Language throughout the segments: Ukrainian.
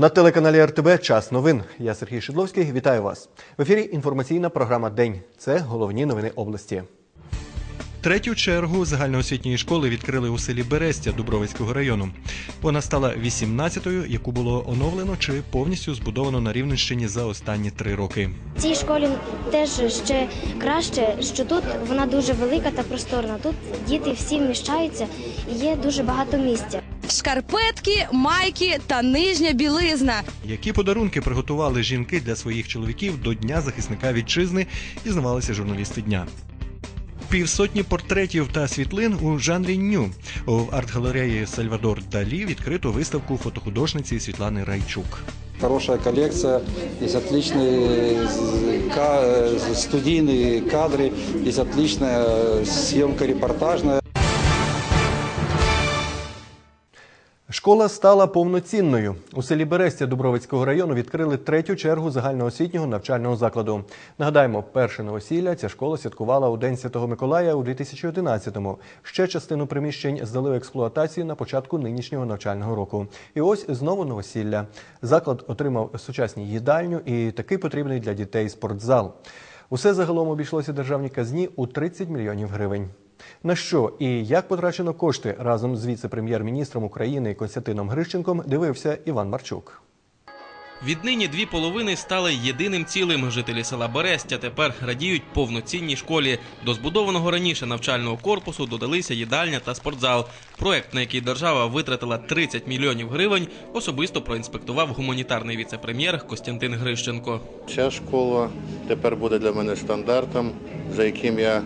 На телеканалі РТБ час новин. Я Сергій Шедловський. Вітаю вас. В ефірі інформаційна програма День. Це головні новини області. Третю чергу загальноосвітньої школи відкрили у селі Берестя Дубровицького району. Вона стала 18-ю, яку було оновлено чи повністю збудовано на Рівненщині за останні три роки. В цій школі теж ще краще, що тут вона дуже велика та просторна. Тут діти всі вміщаються і є дуже багато місця Шкарпетки, майки та нижня білизна. Які подарунки приготували жінки для своїх чоловіків до Дня захисника вітчизни, дізнавалися журналісти дня. Півсотні портретів та світлин у жанрі ню в арт-галереї Сальвадор Далі відкрито виставку фотохудожниці Світлани Райчук. Хорошая коллекция, есть отличные ка- э, студийные кадры, есть отличная съемка репортажная. Школа стала повноцінною. У селі Берестя Дубровицького району відкрили третю чергу загальноосвітнього навчального закладу. Нагадаємо, перше новосілля ця школа святкувала у День Святого Миколая у 2011-му. Ще частину приміщень здали в експлуатацію на початку нинішнього навчального року. І ось знову новосілля. Заклад отримав сучасні їдальню і такий потрібний для дітей спортзал. Усе загалом обійшлося державній казні у 30 мільйонів гривень. На що і як потрачено кошти разом з віце-прем'єр-міністром України Костянтином Грищенком дивився Іван Марчук. Віднині дві половини стали єдиним цілим. Жителі села Берестя тепер радіють повноцінній школі. До збудованого раніше навчального корпусу додалися їдальня та спортзал. Проект, на який держава витратила 30 мільйонів гривень, особисто проінспектував гуманітарний віце-прем'єр Костянтин Грищенко. Ця школа тепер буде для мене стандартом, за яким я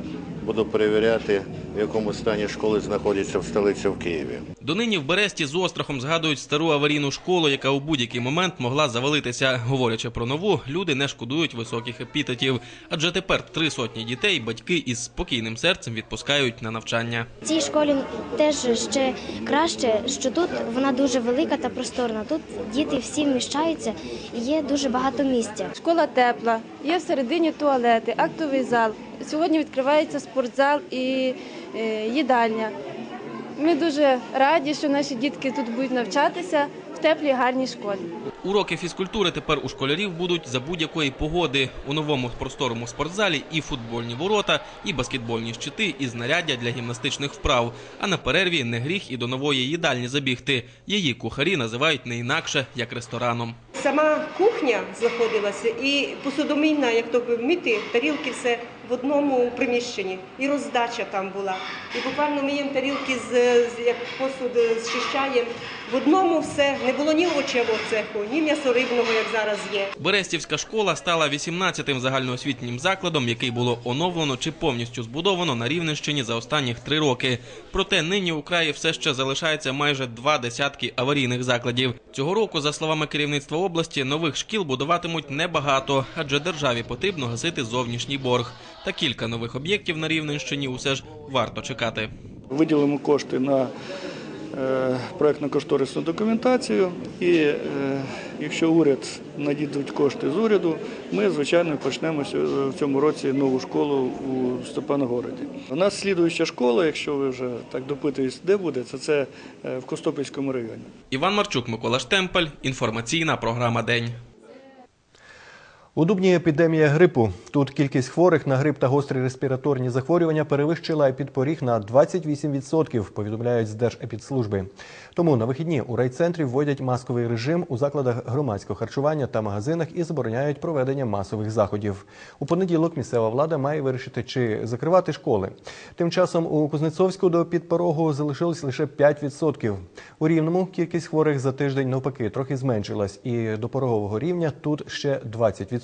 буду перевіряти, в якому стані школи знаходяться в столиці в Києві. Донині в Бересті з острахом згадують стару аварійну школу, яка у будь-який момент могла завалитися. Говорячи про нову, люди не шкодують високих епітетів, адже тепер три сотні дітей батьки із спокійним серцем відпускають на навчання. В цій школі теж ще краще, що тут вона дуже велика та просторна. Тут діти всі вміщаються і є дуже багато місця. Школа тепла, є всередині туалети, актовий зал. Сьогодні відкривається спортзал і їдальня. Ми дуже раді, що наші дітки тут будуть навчатися в теплій гарній школі. Уроки фізкультури тепер у школярів будуть за будь-якої погоди. У новому просторому спортзалі і футбольні ворота, і баскетбольні щити, і знаряддя для гімнастичних вправ. А на перерві не гріх і до нової їдальні забігти. Її кухарі називають не інакше як рестораном. Сама кухня знаходилася і посудомийна, як то мити, тарілки все в одному приміщенні. І роздача там була. І буквально миємо тарілки з, з як посуд зчищаємо. В одному все не було ні овочевого цеху, ні м'ясорибного, як зараз є. Берестівська школа стала 18-тим загальноосвітнім закладом, який було оновлено чи повністю збудовано на Рівненщині за останніх три роки. Проте нині у краї все ще залишається майже два десятки аварійних закладів. Цього року, за словами керівництва області, нових шкіл будуватимуть небагато, адже державі потрібно гасити зовнішній борг. Та кілька нових об'єктів на Рівненщині усе ж варто чекати. Виділимо кошти на проєктно-кошторисну документацію, і е, якщо уряд надійдуть кошти з уряду, ми, звичайно, почнемо в цьому році нову школу у Степаногороді. У нас слідуюча школа, якщо ви вже так допитуєтесь, де буде, це, це е, в Костопільському районі. Іван Марчук, Микола Штемпель. Інформаційна програма День. У Дубні епідемія грипу. Тут кількість хворих на грип та гострі респіраторні захворювання перевищила епідпоріг на 28%, повідомляють з Держепідслужби. Тому на вихідні у райцентрі вводять масковий режим у закладах громадського харчування та магазинах і забороняють проведення масових заходів. У понеділок місцева влада має вирішити, чи закривати школи. Тим часом у Кузнецовську до підпорогу залишилось лише 5%. У Рівному кількість хворих за тиждень навпаки трохи зменшилась, і до порогового рівня тут ще 20%.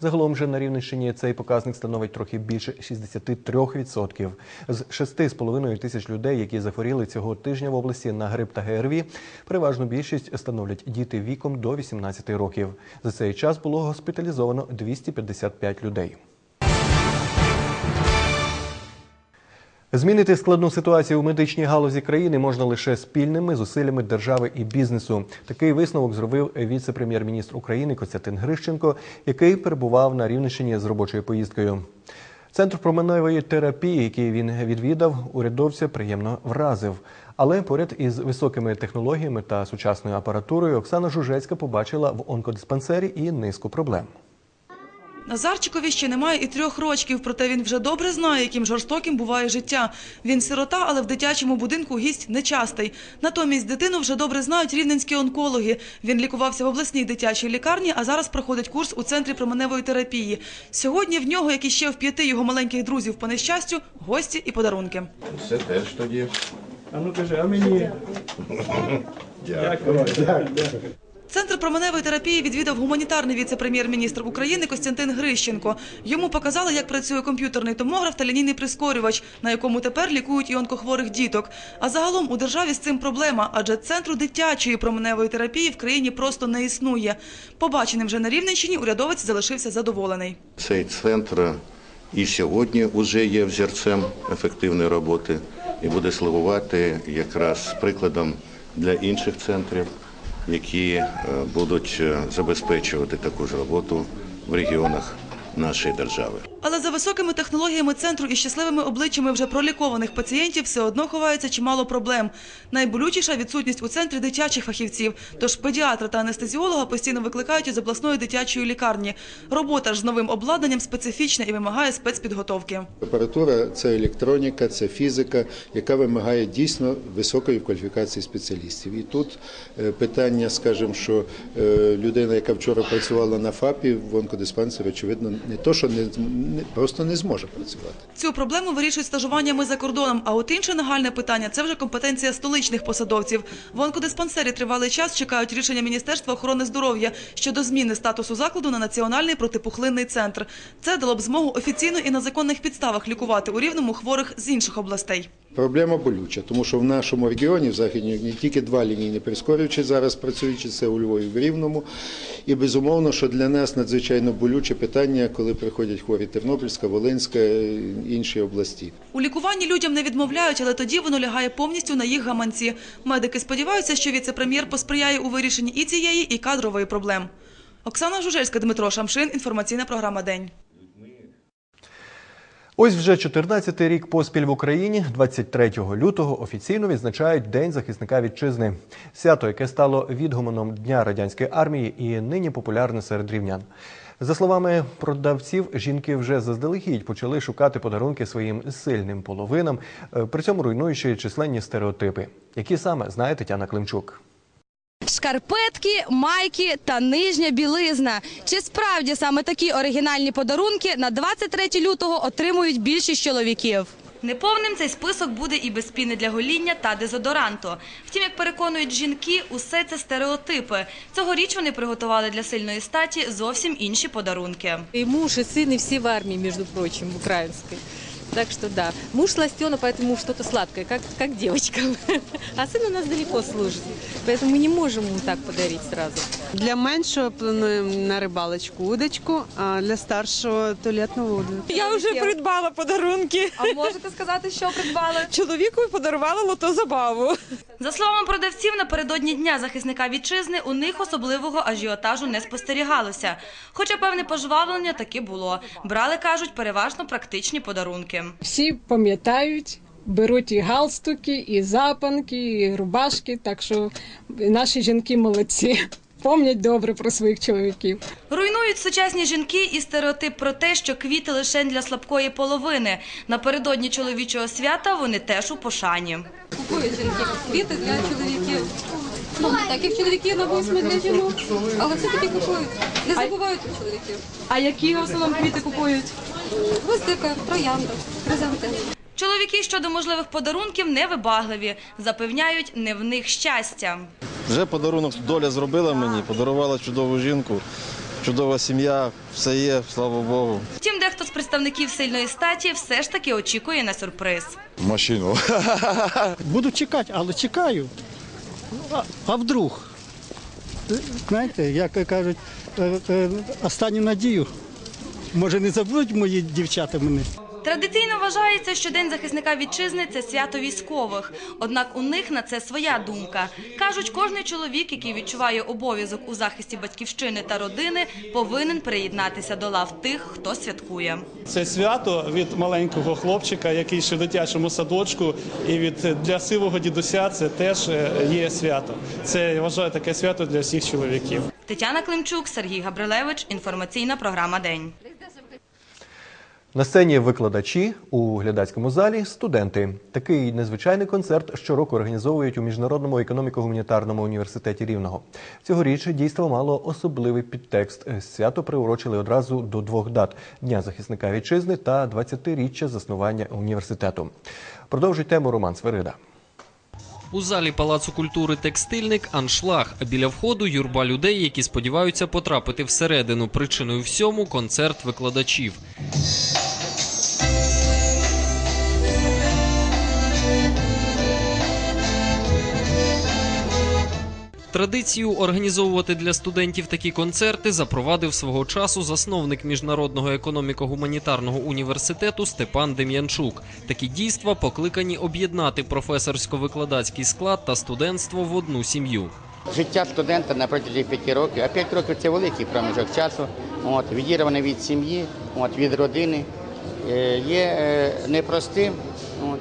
Загалом же на Рівненщині цей показник становить трохи більше 63%. З 6,5 тисяч людей, які захворіли цього тижня в області на грип та ГРВІ, переважно більшість становлять діти віком до 18 років. За цей час було госпіталізовано 255 людей. Змінити складну ситуацію у медичній галузі країни можна лише спільними зусиллями держави і бізнесу. Такий висновок зробив віце-прем'єр-міністр України Костянтин Грищенко, який перебував на Рівненщині з робочою поїздкою. Центр променевої терапії, який він відвідав, урядовця приємно вразив. Але поряд із високими технологіями та сучасною апаратурою Оксана Жужецька побачила в онкодиспансері і низку проблем. Назарчикові ще немає і трьох рочків, проте він вже добре знає, яким жорстоким буває життя. Він сирота, але в дитячому будинку гість нечастий. Натомість дитину вже добре знають рівненські онкологи. Він лікувався в обласній дитячій лікарні, а зараз проходить курс у центрі променевої терапії. Сьогодні в нього, як і ще в п'яти його маленьких друзів по нещастю, гості і подарунки. Це теж тоді. А ну кажи, а мені Центр променевої терапії відвідав гуманітарний віце-прем'єр-міністр України Костянтин Грищенко. Йому показали, як працює комп'ютерний томограф та лінійний прискорювач, на якому тепер лікують і онкохворих діток. А загалом у державі з цим проблема, адже центру дитячої променевої терапії в країні просто не існує. Побаченим вже на Рівненщині урядовець залишився задоволений. Цей центр і сьогодні вже є взірцем ефективної роботи і буде слугувати якраз прикладом для інших центрів, які е, будуть е, забезпечувати таку ж роботу в регіонах нашої держави. Але за високими технологіями центру і щасливими обличчями вже пролікованих пацієнтів все одно ховається чимало проблем. Найболючіша відсутність у центрі дитячих фахівців. Тож педіатра та анестезіолога постійно викликають із обласної дитячої лікарні. Робота ж з новим обладнанням специфічна і вимагає спецпідготовки. Апаратура це електроніка, це фізика, яка вимагає дійсно високої кваліфікації спеціалістів. І тут е, питання, скажімо, що е, людина, яка вчора працювала на ФАПі в онкодиспансері, очевидно, не то, що не, не просто не зможе працювати. Цю проблему вирішують стажуваннями за кордоном. А от інше нагальне питання це вже компетенція столичних посадовців. В онкодиспансері тривалий час чекають рішення Міністерства охорони здоров'я щодо зміни статусу закладу на національний протипухлинний центр. Це дало б змогу офіційно і на законних підставах лікувати у рівному хворих з інших областей. Проблема болюча, тому що в нашому регіоні, в Західній, не тільки два лінійні прискорювачі зараз працюючи, це у Львові в Рівному. І безумовно, що для нас надзвичайно болюче питання, коли приходять хворі Тернопільська, Волинська, інші області. У лікуванні людям не відмовляють, але тоді воно лягає повністю на їх гаманці. Медики сподіваються, що віце-прем'єр посприяє у вирішенні і цієї, і кадрової проблем. Оксана Жужельська, Дмитро Шамшин. Інформаційна програма День. Ось вже 14-й рік поспіль в Україні, 23 лютого, офіційно відзначають День захисника вітчизни. Свято, яке стало відгумоном Дня радянської армії і нині популярне серед рівнян. За словами продавців, жінки вже заздалегідь почали шукати подарунки своїм сильним половинам, е, при цьому руйнуючи численні стереотипи. Які саме знає Тетяна Климчук. Шкарпетки, майки та нижня білизна. Чи справді саме такі оригінальні подарунки на 23 лютого отримують більшість чоловіків? Неповним цей список буде і без піни для гоління та дезодоранту. Втім, як переконують жінки, усе це стереотипи. Цьогоріч вони приготували для сильної статі зовсім інші подарунки. І муж, і син, і всі в армії, між прочим, в украинской. Так что да, муж сластена, поэтому что-то сладкое, как, как девочкам. А сын у нас далеко служит, поэтому мы не можем ему так подарить сразу. Для меншого плануємо на рибалочку удочку, а для старшого туалетну воду. Я вже придбала подарунки. А можете сказати, що придбали? Чоловіку подарувала лото-забаву. За словами продавців, напередодні Дня захисника вітчизни у них особливого ажіотажу не спостерігалося. Хоча певне пожвавлення таки було. Брали, кажуть, переважно практичні подарунки. Всі пам'ятають, беруть і галстуки, і запанки, і рубашки. Так що наші жінки молодці. Пам'ять добре про своїх чоловіків. Руйнують сучасні жінки і стереотип про те, що квіти лише для слабкої половини. Напередодні чоловічого свята вони теж у пошані. Купують жінки квіти для чоловіків. Ну, так, як чоловіки на 8 для жінок, але все-таки купують. Не забувають про чоловіків. А які в основному квіти купують? Гвоздика, троянда, хризантеми. Чоловіки щодо можливих подарунків невибагливі. Запевняють, не в них щастя. Вже подарунок доля зробила мені, подарувала чудову жінку, чудова сім'я, все є, слава Богу. Втім, дехто з представників сильної статі все ж таки очікує на сюрприз. Машину. Буду чекати, але чекаю. А, а вдруг? Знаєте, як кажуть, е, е, останню надію. Може, не забудуть мої дівчата мене. Традиційно вважається, що День захисника вітчизни це свято військових. Однак у них на це своя думка. Кажуть, кожний чоловік, який відчуває обов'язок у захисті батьківщини та родини, повинен приєднатися до лав тих, хто святкує. Це свято від маленького хлопчика, який ще в дитячому садочку, і від для сивого дідуся це теж е, є свято. Це я вважаю таке свято для всіх чоловіків. Тетяна Климчук, Сергій Габрилевич. Інформаційна програма День. На сцені викладачі у глядацькому залі студенти. Такий незвичайний концерт щороку організовують у міжнародному економіко-гуманітарному університеті Рівного. Цьогоріч дійство мало особливий підтекст. Свято приурочили одразу до двох дат: Дня захисника вітчизни та 20-річчя заснування університету. Продовжує тему Роман Сверида. У залі Палацу культури текстильник аншлаг, а біля входу юрба людей, які сподіваються потрапити всередину. Причиною всьому концерт викладачів. Традицію організовувати для студентів такі концерти запровадив свого часу засновник міжнародного економіко-гуманітарного університету Степан Дем'янчук. Такі дійства покликані об'єднати професорсько-викладацький склад та студентство в одну сім'ю. Життя студента на протязі п'яти років, а п'ять років це великий проміжок часу. От, відірваний від сім'ї, от, від родини. Е, є е, непростим, от,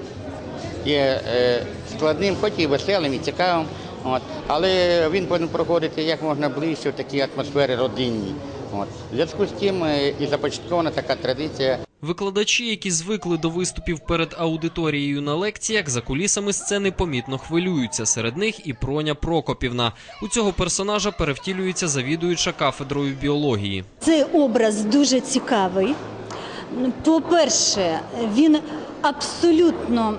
є е, складним, хоч і веселим, і цікавим. От, але він повинен проходити як можна ближче в такій атмосфері родинній. От. В зв'язку з тим е, і започаткована така традиція. Викладачі, які звикли до виступів перед аудиторією на лекціях, за кулісами сцени помітно хвилюються. Серед них і Проня Прокопівна. У цього персонажа перевтілюється завідуюча кафедрою біології. Цей образ дуже цікавий. По-перше, він абсолютно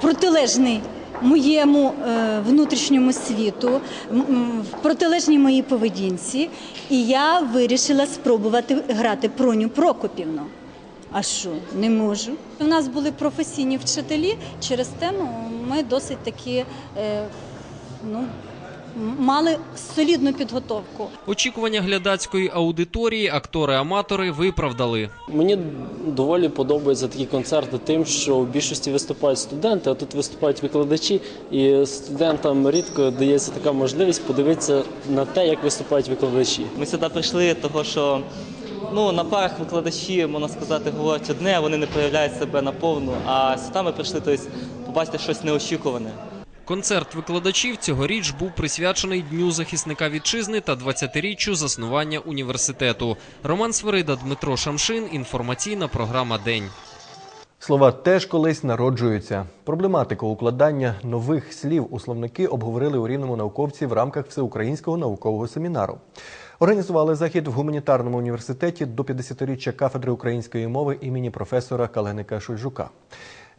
протилежний моєму е, внутрішньому світу, м, протилежній моїй поведінці. І я вирішила спробувати грати Проню Прокопівну. А що, не можу. У нас були професійні вчителі, через те ну, ми досить таки е, ну, мали солідну підготовку. Очікування глядацької аудиторії актори-аматори виправдали. Мені доволі подобаються такі концерти тим, що в більшості виступають студенти, а тут виступають викладачі, і студентам рідко дається така можливість подивитися на те, як виступають викладачі. Ми сюди прийшли, того що ну, на парах викладачі, можна сказати, говорять одне, а вони не проявляють себе наповну. А сюди ми прийшли тобто, побачити щось неочікуване. Концерт викладачів цьогоріч був присвячений Дню захисника вітчизни та 20-річчю заснування університету. Роман Сверида, Дмитро Шамшин. Інформаційна програма День. Слова теж колись народжуються. Проблематику укладання нових слів у словники обговорили у рівному науковці в рамках всеукраїнського наукового семінару. Організували захід в гуманітарному університеті до 50-річчя кафедри української мови імені професора Каленика Шульжука.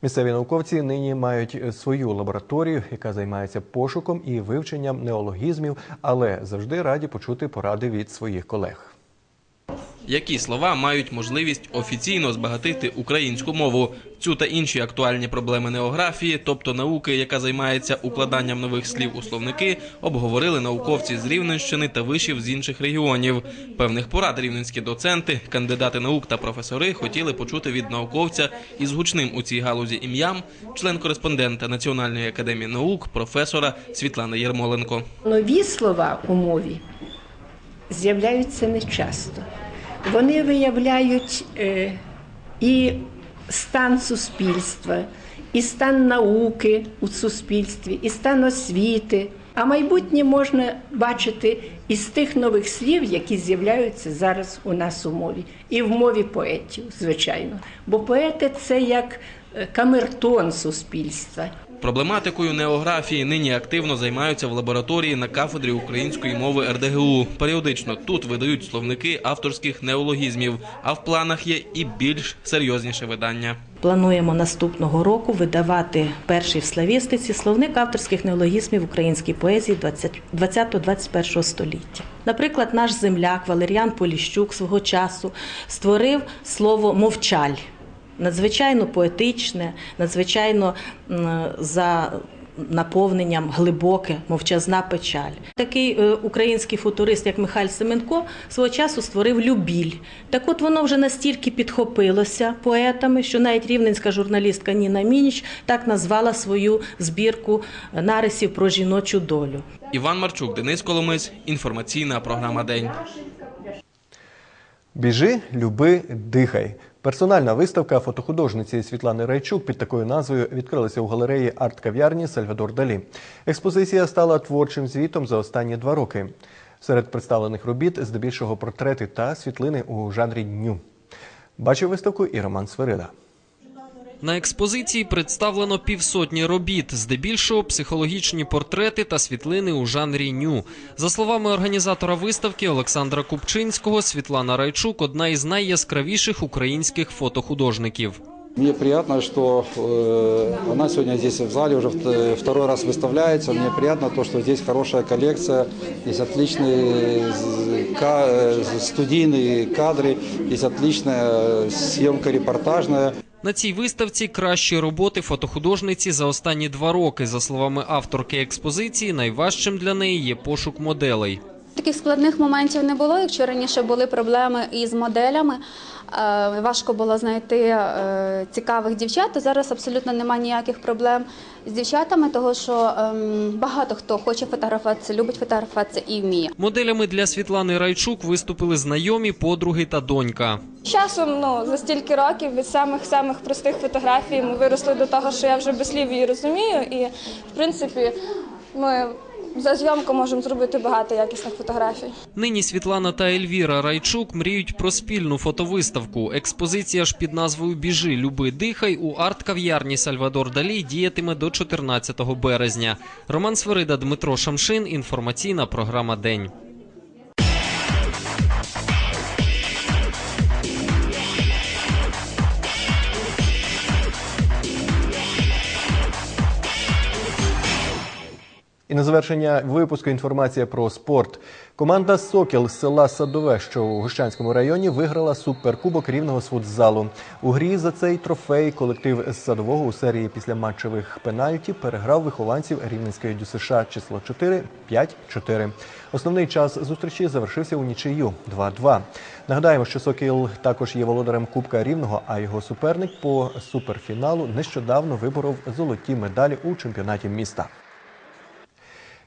Місцеві науковці нині мають свою лабораторію, яка займається пошуком і вивченням неологізмів, але завжди раді почути поради від своїх колег. Які слова мають можливість офіційно збагатити українську мову? Цю та інші актуальні проблеми неографії, тобто науки, яка займається укладанням нових слів у словники, обговорили науковці з Рівненщини та вишів з інших регіонів. Певних порад рівненські доценти, кандидати наук та професори хотіли почути від науковця із гучним у цій галузі ім'ям, член-кореспондента Національної академії наук, професора Світлани Єрмоленко. Нові слова у мові з'являються нечасто. Вони виявляють е, і стан суспільства, і стан науки у суспільстві, і стан освіти. А майбутнє можна бачити із тих нових слів, які з'являються зараз у нас у мові, і в мові поетів, звичайно. Бо поети це як е, камертон суспільства. Проблематикою неографії нині активно займаються в лабораторії на кафедрі української мови РДГУ. Періодично тут видають словники авторських неологізмів, а в планах є і більш серйозніше видання. Плануємо наступного року видавати перший в славістиці словник авторських неологізмів українській поезії 20-21 століття. Наприклад, наш земляк Валеріан Поліщук свого часу створив слово мовчаль. Надзвичайно поетичне, надзвичайно за наповненням глибоке, мовчазна печаль. Такий е, український футурист, як Михайль Семенко, свого часу створив Любіль. Так от воно вже настільки підхопилося поетами, що навіть рівненська журналістка Ніна Мініч так назвала свою збірку нарисів про жіночу долю. Іван Марчук, Денис Коломис. Інформаційна програма День. Біжи, люби, дихай. Персональна виставка фотохудожниці Світлани Райчук під такою назвою відкрилася у галереї арт-кав'ярні Сальвадор Далі. Експозиція стала творчим звітом за останні два роки. Серед представлених робіт здебільшого портрети та світлини у жанрі дню. Бачив виставку і Роман Сверида. На експозиції представлено півсотні робіт, здебільшого психологічні портрети та світлини у жанрі ню. За словами організатора виставки Олександра Купчинського, Світлана Райчук одна із найяскравіших українських фотохудожників. Мне приятно, что э, она сегодня здесь в зале уже вт- второй раз выставляется. Мне приятно то, что здесь хорошая коллекция, есть отличные з- ка- э, студийные кадры, есть отличная съемка репортажная. На цій виставці кращі роботи фотохудожниці за останні два роки. За словами авторки експозиції, найважчим для неї є пошук моделей. Таких складних моментів не було. Якщо раніше були проблеми із моделями, е, важко було знайти е, цікавих дівчат, то зараз абсолютно немає ніяких проблем з дівчатами, тому що ем, багато хто хоче фотографуватися, любить фотографуватися і вміє. Моделями для Світлани Райчук виступили знайомі, подруги та донька. З Часом, ну за стільки років від самих самих простих фотографій ми виросли до того, що я вже без слів її розумію, і в принципі ми за зйомку можемо зробити багато якісних фотографій. Нині Світлана та Ельвіра Райчук мріють про спільну фотовиставку. Експозиція ж під назвою Біжи, люби, дихай у арт-кав'ярні Сальвадор Далі діятиме до 14 березня. Роман Сверида, Дмитро Шамшин. Інформаційна програма День. І на завершення випуску інформація про спорт. Команда Сокіл з села Садове, що у Гощанському районі, виграла суперкубок рівного з футзалу. У грі за цей трофей колектив з садового у серії післяматчевих пенальті переграв вихованців рівненської ДЮСШ число 4 5-4. Основний час зустрічі завершився у нічию 2-2. Нагадаємо, що Сокіл також є володарем Кубка Рівного, а його суперник по суперфіналу нещодавно виборов золоті медалі у чемпіонаті міста.